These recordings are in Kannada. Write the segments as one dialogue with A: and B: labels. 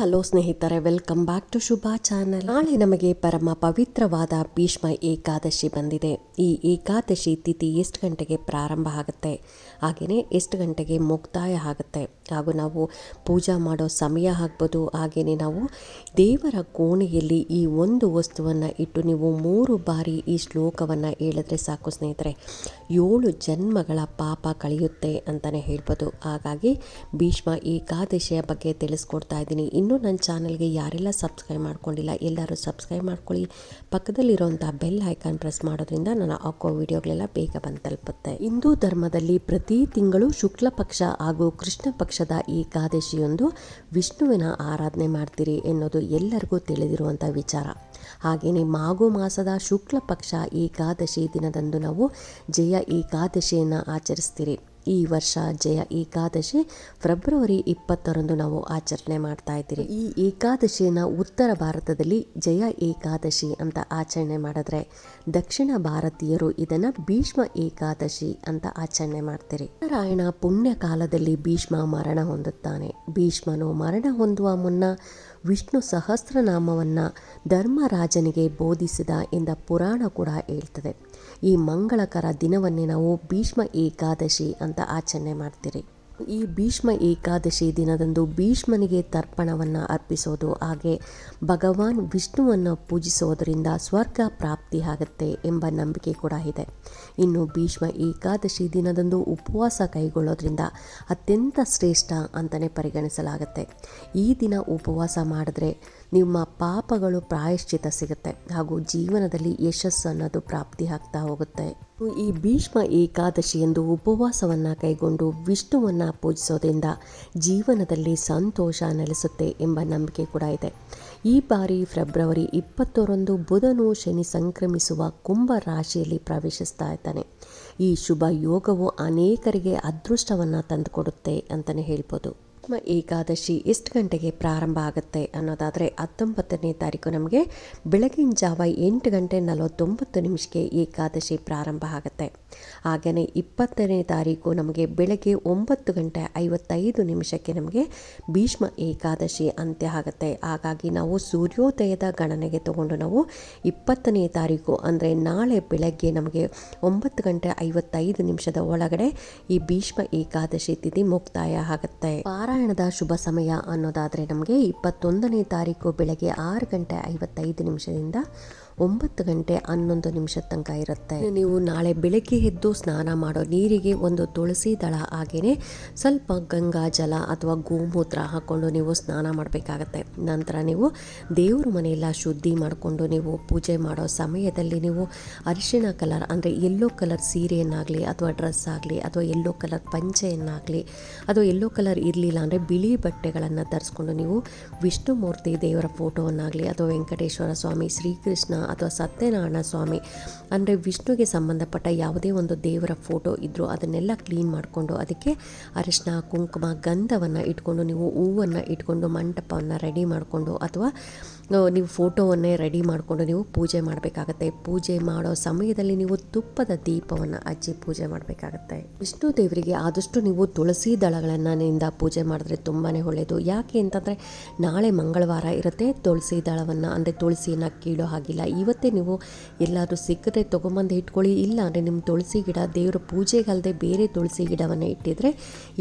A: ಹಲೋ ಸ್ನೇಹಿತರೆ, welcome back to Shubha channel. ನಾಳೆ ನಮಗೆ ಪರಮ ಪವಿತ್ರವಾದ ಭೀಷ್ಮ ಏಕಾದಶಿ ಬಂದಿದೆ. ಈ ಏಕಾದಶಿ ತಿಥಿ ಎಷ್ಟು ಗಂಟೆಗೆ ಪ್ರಾರಂಭ ಆಗುತ್ತೆ? ಹಾಗೆಯೇ ಎಷ್ಟು ಗಂಟೆಗೆ ಮುಕ್ತಾಯ ಆಗುತ್ತೆ? ಹಾಗೂ ನಾವು ಪೂಜಾ ಮಾಡೋ ಸಮಯ ಆಗ್ಬೋದು. ಹಾಗೆಯೇ ನಾವು ದೇವರ ಕೋಣೆಯಲ್ಲಿ ಈ ಒಂದು ವಸ್ತುವನ್ನು ಇಟ್ಟು ನೀವು ಮೂರು ಬಾರಿ ಈ ಶ್ಲೋಕವನ್ನು ಹೇಳಿದ್ರೆ ಸಾಕು ಸ್ನೇಹಿತರೆ. ಏಳು ಜನ್ಮಗಳ ಪಾಪ ಕಳೆಯುತ್ತೆ ಅಂತಲೇ ಹೇಳ್ಬೋದು. ಹಾಗಾಗಿ ಭೀಷ್ಮ ಏಕಾದಶಿಯ ಬಗ್ಗೆ ತಿಳಿಸ್ಕೊಡ್ತಾ ಇದ್ದೀನಿ. ಇನ್ನೂ ನನ್ನ ಚಾನಲ್ಗೆ ಯಾರೆಲ್ಲ ಸಬ್ಸ್ಕ್ರೈಬ್ ಮಾಡ್ಕೊಂಡಿಲ್ಲ, ಎಲ್ಲರೂ ಸಬ್ಸ್ಕ್ರೈಬ್ ಮಾಡ್ಕೊಳ್ಳಿ. ಪಕ್ಕದಲ್ಲಿರುವಂಥ ಬೆಲ್ ಐಕಾನ್ ಪ್ರೆಸ್ ಮಾಡೋದ್ರಿಂದ ನಾನು ಹಾಕೋ ವಿಡಿಯೋಗಳೆಲ್ಲ ಬೇಗ ಬಂದು ತಲುಪುತ್ತೆ ಹಿಂದೂ ಧರ್ಮದಲ್ಲಿ ಪ್ರತಿ ತಿಂಗಳು ಶುಕ್ಲ ಪಕ್ಷ ಹಾಗೂ ಕೃಷ್ಣ ಪಕ್ಷದ ಏಕಾದಶಿಯೊಂದು ವಿಷ್ಣುವಿನ ಆರಾಧನೆ ಮಾಡ್ತೀರಿ ಎನ್ನುವುದು ಎಲ್ಲರಿಗೂ ತಿಳಿದಿರುವಂಥ ವಿಚಾರ. ಹಾಗೆಯೇ ಮಾಘು ಮಾಸದ ಶುಕ್ಲ ಪಕ್ಷ ಏಕಾದಶಿ ದಿನದಂದು ನಾವು ಜಯ ಏಕಾದಶಿಯನ್ನು ಆಚರಿಸ್ತೀರಿ. ಈ ವರ್ಷ ಜಯ ಏಕಾದಶಿ ಫೆಬ್ರವರಿ ಇಪ್ಪತ್ತರಂದು ನಾವು ಆಚರಣೆ ಮಾಡ್ತಾ ಇದ್ದೀರಿ. ಈ ಏಕಾದಶಿಯನ್ನು ಉತ್ತರ ಭಾರತದಲ್ಲಿ ಜಯ ಏಕಾದಶಿ ಅಂತ ಆಚರಣೆ ಮಾಡಿದ್ರೆ ದಕ್ಷಿಣ ಭಾರತೀಯರು ಇದನ್ನು ಭೀಷ್ಮ ಏಕಾದಶಿ ಅಂತ ಆಚರಣೆ ಮಾಡ್ತೀರಿ. ನಾರಾಯಣ ಪುಣ್ಯ ಕಾಲದಲ್ಲಿ ಭೀಷ್ಮ ಮರಣ ಹೊಂದುತ್ತಾನೆ. ಭೀಷ್ಮನು ಮರಣ ಹೊಂದುವ ಮುನ್ನ ವಿಷ್ಣು ಸಹಸ್ರನಾಮವನ್ನು ಧರ್ಮರಾಜನಿಗೆ ಬೋಧಿಸಿದ ಎಂದ ಪುರಾಣ ಕೂಡ ಹೇಳ್ತದೆ. ಈ ಮಂಗಳಕರ ದಿನವನ್ನೇ ನಾವು ಭೀಷ್ಮ ಏಕಾದಶಿ ಅಂತ ಆಚರಣೆ ಮಾಡ್ತೀರಿ. ಈ ಭೀಷ್ಮ ಏಕಾದಶಿ ದಿನದಂದು ಭೀಷ್ಮನಿಗೆ ತರ್ಪಣವನ್ನು ಅರ್ಪಿಸೋದು, ಹಾಗೆ ಭಗವಾನ್ ವಿಷ್ಣುವನ್ನು ಪೂಜಿಸೋದರಿಂದ ಸ್ವರ್ಗ ಪ್ರಾಪ್ತಿ ಆಗುತ್ತೆ ಎಂಬ ನಂಬಿಕೆ ಕೂಡ ಇದೆ. ಇನ್ನು ಭೀಷ್ಮ ಏಕಾದಶಿ ದಿನದಂದು ಉಪವಾಸ ಕೈಗೊಳ್ಳೋದ್ರಿಂದ ಅತ್ಯಂತ ಶ್ರೇಷ್ಠ ಅಂತಲೇ ಪರಿಗಣಿಸಲಾಗುತ್ತೆ. ಈ ದಿನ ಉಪವಾಸ ಮಾಡಿದ್ರೆ ನಿಮ್ಮ ಪಾಪಗಳು ಪ್ರಾಯಶ್ಚಿತ ಸಿಗುತ್ತೆ ಹಾಗೂ ಜೀವನದಲ್ಲಿ ಯಶಸ್ಸು ಅನ್ನೋದು ಪ್ರಾಪ್ತಿ ಆಗ್ತಾ ಹೋಗುತ್ತೆ. ಈ ಭೀಷ್ಮ ಏಕಾದಶಿ ಎಂದು ಉಪವಾಸವನ್ನು ಕೈಗೊಂಡು ವಿಷ್ಣುವನ್ನು ಪೂಜಿಸೋದ್ರಿಂದ ಜೀವನದಲ್ಲಿ ಸಂತೋಷ ನೆಲೆಸುತ್ತೆ ಎಂಬ ನಂಬಿಕೆ ಕೂಡ ಇದೆ. ಈ ಬಾರಿ ಫೆಬ್ರವರಿ ಇಪ್ಪತ್ತರಂದು ಬುಧನು ಶನಿ ಸಂಕ್ರಮಿಸುವ ಕುಂಭ ರಾಶಿಯಲ್ಲಿ ಪ್ರವೇಶಿಸ್ತಾ ಇದ್ದಾನೆ. ಈ ಶುಭ ಯೋಗವು ಅನೇಕರಿಗೆ ಅದೃಷ್ಟವನ್ನು ತಂದುಕೊಡುತ್ತೆ ಅಂತಲೇ ಹೇಳ್ಬೋದು. ಭೀಷ್ಮ ಏಕಾದಶಿ ಎಷ್ಟು ಗಂಟೆಗೆ ಪ್ರಾರಂಭ ಆಗುತ್ತೆ ಅನ್ನೋದಾದರೆ ಹತ್ತೊಂಬತ್ತನೇ ತಾರೀಕು ನಮಗೆ ಬೆಳಗಿನ ಜಾವ ಎಂಟು ಗಂಟೆ ನಲವತ್ತೊಂಬತ್ತು ನಿಮಿಷಕ್ಕೆ ಏಕಾದಶಿ ಪ್ರಾರಂಭ ಆಗುತ್ತೆ. ಹಾಗೆಯೇ ಇಪ್ಪತ್ತನೇ ತಾರೀಕು ನಮಗೆ ಬೆಳಗ್ಗೆ ಒಂಬತ್ತು ಗಂಟೆ ಐವತ್ತೈದು ನಿಮಿಷಕ್ಕೆ ನಮಗೆ ಭೀಷ್ಮ ಏಕಾದಶಿ ಅಂತ್ಯ ಆಗುತ್ತೆ ಹಾಗಾಗಿ ನಾವು ಸೂರ್ಯೋದಯದ ಗಣನೆಗೆ ತಗೊಂಡು ನಾವು ಇಪ್ಪತ್ತನೇ ತಾರೀಕು ಅಂದರೆ ನಾಳೆ ಬೆಳಗ್ಗೆ ನಮಗೆ ಒಂಬತ್ತು ಗಂಟೆ ಐವತ್ತೈದು ನಿಮಿಷದ ಒಳಗಡೆ ಈ ಭೀಷ್ಮ ಏಕಾದಶಿ ತಿಥಿ ಮುಕ್ತಾಯ ಆಗುತ್ತೆ. ಪಾರಾಯಣದ ಶುಭ ಸಮಯ ಅನ್ನೋದಾದರೆ ನಮಗೆ ಇಪ್ಪತ್ತೊಂದನೇ ತಾರೀಕು ಬೆಳಗ್ಗೆ ಆರು ಗಂಟೆ ಐವತ್ತೈದು ನಿಮಿಷದಿಂದ ಒಂಬತ್ತು ಗಂಟೆ ಹನ್ನೊಂದು ನಿಮಿಷದ ತನಕ ಇರುತ್ತೆ. ನೀವು ನಾಳೆ ಬೆಳಗ್ಗೆ ಎದ್ದು ಸ್ನಾನ ಮಾಡೋ ನೀರಿಗೆ ಒಂದು ತುಳಸಿ ದಳ ಹಾಗೆಯೇ ಸ್ವಲ್ಪ ಗಂಗಾ ಜಲ ಅಥವಾ ಗೋಮೂತ್ರ ಹಾಕ್ಕೊಂಡು ನೀವು ಸ್ನಾನ ಮಾಡಬೇಕಾಗತ್ತೆ. ನಂತರ ನೀವು ದೇವ್ರ ಮನೆಯೆಲ್ಲ ಶುದ್ಧಿ ಮಾಡಿಕೊಂಡು ನೀವು ಪೂಜೆ ಮಾಡೋ ಸಮಯದಲ್ಲಿ ನೀವು ಅರಿಶಿನ ಕಲರ್ ಅಂದರೆ ಯೆಲ್ಲೋ ಕಲರ್ ಸೀರೆಯನ್ನಾಗಲಿ ಅಥವಾ ಡ್ರೆಸ್ ಆಗಲಿ ಅಥವಾ ಯೆಲ್ಲೋ ಕಲರ್ ಪಂಚೆಯನ್ನಾಗಲಿ ಅಥವಾ ಯೆಲ್ಲೋ ಕಲರ್ ಇರಲಿಲ್ಲ ಅಂದರೆ ಬಿಳಿ ಬಟ್ಟೆಗಳನ್ನು ಧರಿಸ್ಕೊಂಡು ನೀವು ವಿಷ್ಣುಮೂರ್ತಿ ದೇವರ ಫೋಟೋವನ್ನಾಗಲಿ ಅಥವಾ ವೆಂಕಟೇಶ್ವರ ಸ್ವಾಮಿ ಶ್ರೀಕೃಷ್ಣ ಅಥವಾ ಸತ್ಯನಾರಾಯಣ ಸ್ವಾಮಿ ಅಂದರೆ ವಿಷ್ಣುಗೆ ಸಂಬಂಧಪಟ್ಟ ಯಾವುದೇ ಒಂದು ದೇವರ ಫೋಟೋ ಇದ್ದರೂ ಅದನ್ನೆಲ್ಲ ಕ್ಲೀನ್ ಮಾಡಿಕೊಂಡು ಅದಕ್ಕೆ ಅರಿಶಿನ ಕುಂಕುಮ, ಗಂಧವನ್ನು ಇಟ್ಕೊಂಡು ನೀವು ಹೂವನ್ನು ಇಟ್ಕೊಂಡು ಮಂಟಪವನ್ನು ರೆಡಿ ಮಾಡಿಕೊಂಡು ಅಥವಾ ನೀವು ಫೋಟೋವನ್ನೇ ರೆಡಿ ಮಾಡಿಕೊಂಡು ನೀವು ಪೂಜೆ ಮಾಡಬೇಕಾಗತ್ತೆ. ಪೂಜೆ ಮಾಡೋ ಸಮಯದಲ್ಲಿ ನೀವು ತುಪ್ಪದ ದೀಪವನ್ನು ಹಚ್ಚಿ ಪೂಜೆ ಮಾಡಬೇಕಾಗತ್ತೆ. ವಿಷ್ಣು ದೇವರಿಗೆ ಆದಷ್ಟು ನೀವು ತುಳಸಿ ದಳಗಳನ್ನು ನಿಂದ ಪೂಜೆ ಮಾಡಿದ್ರೆ ತುಂಬಾ ಒಳ್ಳೆಯದು ಯಾಕೆ ಅಂತಂದರೆ ನಾಳೆ ಮಂಗಳವಾರ ಇರುತ್ತೆ, ತುಳಸಿ ದಳವನ್ನು, ಅಂದರೆ ತುಳಸಿಯನ್ನು ಕೀಳೋ ಹಾಗಿಲ್ಲ. ಇವತ್ತೇ ನೀವು ಎಲ್ಲಾದರೂ ಸಿಕ್ಕದೆ ತೊಗೊಂಬಂದು ಇಟ್ಕೊಳ್ಳಿ, ಇಲ್ಲ ಅಂದರೆ ನಿಮ್ಮ ತುಳಸಿ ಗಿಡ, ದೇವರ ಪೂಜೆಗಲ್ಲದೆ ಬೇರೆ ತುಳಸಿ ಗಿಡವನ್ನು ಇಟ್ಟಿದ್ರೆ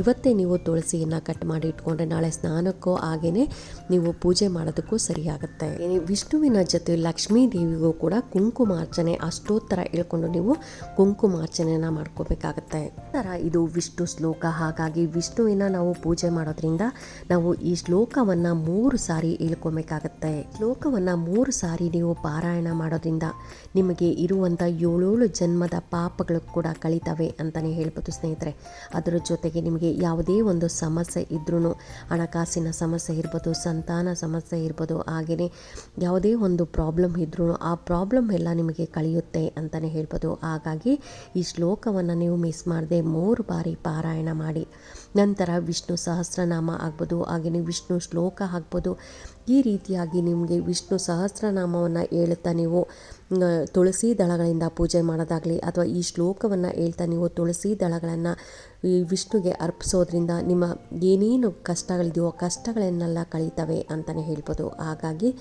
A: ಇವತ್ತೇ ನೀವು ತುಳಸಿಯನ್ನು ಕಟ್ ಮಾಡಿ ಇಟ್ಕೊಂಡ್ರೆ ನಾಳೆ ಸ್ನಾನಕ್ಕೂ ಹಾಗೆಯೇ ನೀವು ಪೂಜೆ ಮಾಡೋದಕ್ಕೂ ಸರಿಯಾಗುತ್ತೆ. ವಿಷ್ಣುವಿನ ಜೊತೆ ಲಕ್ಷ್ಮೀ ದೇವಿಗೂ ಕೂಡ ಕುಂಕುಮಾರ್ಚನೆ ಅಷ್ಟೋತ್ತರ ಹೇಳ್ಕೊಂಡು ನೀವು ಕುಂಕುಮಾರ್ಚನೆಯನ್ನು ಮಾಡ್ಕೋಬೇಕಾಗತ್ತೆ. ಥರ ಇದು ವಿಷ್ಣು ಶ್ಲೋಕ. ಹಾಗಾಗಿ ವಿಷ್ಣುವಿನ ನಾವು ಪೂಜೆ ಮಾಡೋದ್ರಿಂದ ನಾವು ಈ ಶ್ಲೋಕವನ್ನು ಮೂರು ಸಾರಿ ಹೇಳ್ಕೊಬೇಕಾಗತ್ತೆ. ಶ್ಲೋಕವನ್ನು ಮೂರು ಸಾರಿ ನೀವು ಪಾರಾಯಣ ಮಾಡೋದ್ರಿಂದ ನಿಮಗೆ ಇರುವಂಥ ಏಳೇಳು ಜನ್ಮದ ಪಾಪಗಳು ಕೂಡ ಕಳೀತವೆ ಅಂತಲೇ ಹೇಳ್ಬೋದು ಸ್ನೇಹಿತರೆ. ಅದರ ಜೊತೆಗೆ ನಿಮಗೆ ಯಾವುದೇ ಒಂದು ಸಮಸ್ಯೆ ಇದ್ರೂ ಹಣಕಾಸಿನ ಸಮಸ್ಯೆ ಇರ್ಬೋದು, ಸಂತಾನ ಸಮಸ್ಯೆ ಇರ್ಬೋದು, ಹಾಗೆಯೇ ಯಾವುದೇ ಒಂದು ಪ್ರಾಬ್ಲಮ್ ಇದ್ರೂ ಆ ಪ್ರಾಬ್ಲಮ್ ಎಲ್ಲ ನಿಮಗೆ ಕಳೆಯುತ್ತೆ ಅಂತಲೇ ಹೇಳ್ಬೋದು. ಹಾಗಾಗಿ ಈ ಶ್ಲೋಕವನ್ನು ನೀವು ಮಿಸ್ ಮಾಡದೆ ಮೂರು ಬಾರಿ ಪಾರಾಯಣ ಮಾಡಿ. ನಂತರ ವಿಷ್ಣು ಸಹಸ್ರನಾಮ ಆಗ್ಬೋದು ಹಾಗೆಯೇ ವಿಷ್ಣು ಶ್ಲೋಕ ಆಗ್ಬೋದು. ಈ ರೀತಿಯಾಗಿ ನಿಮಗೆ ವಿಷ್ಣು ಸಹಸ್ರನಾಮವನ್ನು ಹೇಳುತ್ತಾ ನೀವು ತುಳಸಿ ದಳಗಳಿಂದ ಪೂಜೆ ಮಾಡೋದಾಗಲಿ ಅಥವಾ ಈ ಶ್ಲೋಕವನ್ನು ಹೇಳ್ತಾ ನೀವು ತುಳಸಿ ದಳಗಳನ್ನು ವಿಷ್ಣುಗೆ ಅರ್ಪಿಸೋದ್ರಿಂದ ನಿಮ್ಮ ಏನೇನು ಕಷ್ಟಗಳಿದೆಯೋ ಕಷ್ಟಗಳನ್ನೆಲ್ಲ ಕಳೀತವೆ ಅಂತಲೇ ಹೇಳ್ಬೋದು. ಹಾಗಾಗಿ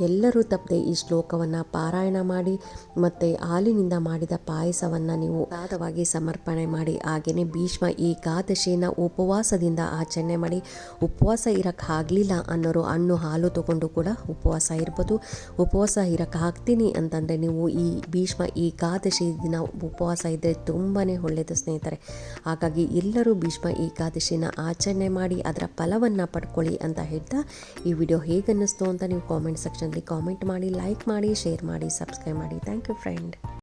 A: ಎಲ್ಲರೂ ತಪ್ಪದೆ ಈ ಶ್ಲೋಕವನ್ನು ಪಾರಾಯಣ ಮಾಡಿ ಮತ್ತು ಹಾಲಿನಿಂದ ಮಾಡಿದ ಪಾಯಸವನ್ನು ನೀವು ಪ್ರಸಾದವಾಗಿ ಸಮರ್ಪಣೆ ಮಾಡಿ ಹಾಗೆಯೇ ಭೀಷ್ಮ ಏಕಾದಶಿನ ಉಪವಾಸದಿಂದ ಆಚರಣೆ ಮಾಡಿ, ಉಪವಾಸ ಇರೋಕ್ಕಾಗಲಿಲ್ಲ ಅನ್ನೋರು ಹಣ್ಣು ಹಾಲು ತಗೊಂಡು ಕೂಡ ಉಪವಾಸ ಇರ್ಬೋದು. ಉಪವಾಸ ಇರೋಕ್ಕಾಗ್ತೀನಿ ಅಂತಂದರೆ ನೀವು ಈ ಭೀಷ್ಮ ಏಕಾದಶಿ ದಿನ ಉಪವಾಸ ಇದ್ದರೆ ತುಂಬಾ ಒಳ್ಳೆಯದು ಸ್ನೇಹಿತರೆ. ಹಾಗಾಗಿ ಎಲ್ಲರೂ ಭೀಷ್ಮ ಏಕಾದಶಿನ ಆಚರಣೆ ಮಾಡಿ ಅದರ ಫಲವನ್ನು ಪಡ್ಕೊಳ್ಳಿ ಅಂತ ಹೇಳ್ತಾ ಈ ವಿಡಿಯೋ ಹೇಗನ್ನಿಸ್ತು ಅಂತ ನೀವು ಕಾಮೆಂಟ್ ಸೆಕ್ಷನಲ್ಲಿ ಕಾಮೆಂಟ್ ಮಾಡಿ ಲೈಕ್ ಮಾಡಿ ಶೇರ್ ಮಾಡಿ ಸಬ್ಸ್ಕ್ರೈಬ್ ಮಾಡಿ. Thank you friend